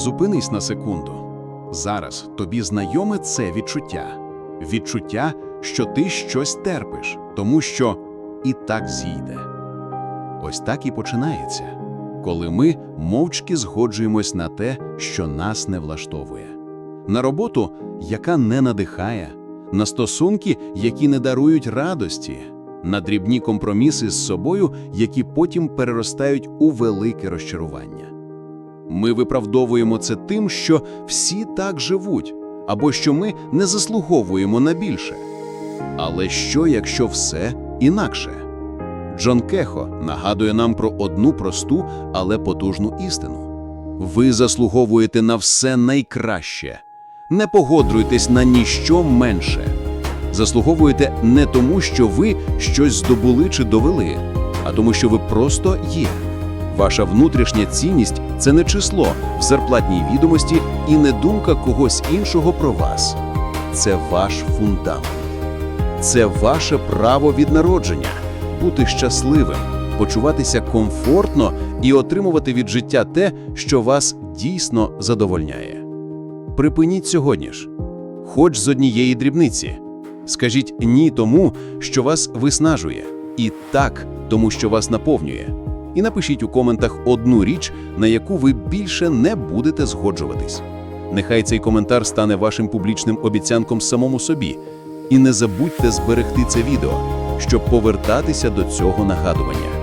Зупинись на секунду. Зараз тобі знайоме це відчуття. Відчуття, що ти щось терпиш, тому що і так зійде. Ось так і починається, коли ми мовчки згоджуємось на те, що нас не влаштовує. На роботу, яка не надихає, на стосунки, які не дарують радості, на дрібні компроміси з собою, які потім переростають у велике розчарування. Ми виправдовуємо це тим, що всі так живуть, або що ми не заслуговуємо на більше. Але що, якщо все інакше? Джон Кехо нагадує нам про одну просту, але потужну істину. Ви заслуговуєте на все найкраще. Не погоджуйтесь на ніщо менше. Заслуговуєте не тому, що ви щось здобули чи довели, а тому, що ви просто є. Ваша внутрішня цінність це не число в зарплатній відомості і не думка когось іншого про вас. Це ваш фундамент. Це ваше право від народження бути щасливим, почуватися комфортно і отримувати від життя те, що вас дійсно задовольняє. Припиніть сьогодні ж, хоч з однієї дрібниці. Скажіть ні тому, що вас виснажує, і так тому, що вас наповнює. І напишіть у коментах одну річ, на яку ви більше не будете згоджуватись. Нехай цей коментар стане вашим публічним обіцянком самому собі. І не забудьте зберегти це відео, щоб повертатися до цього нагадування.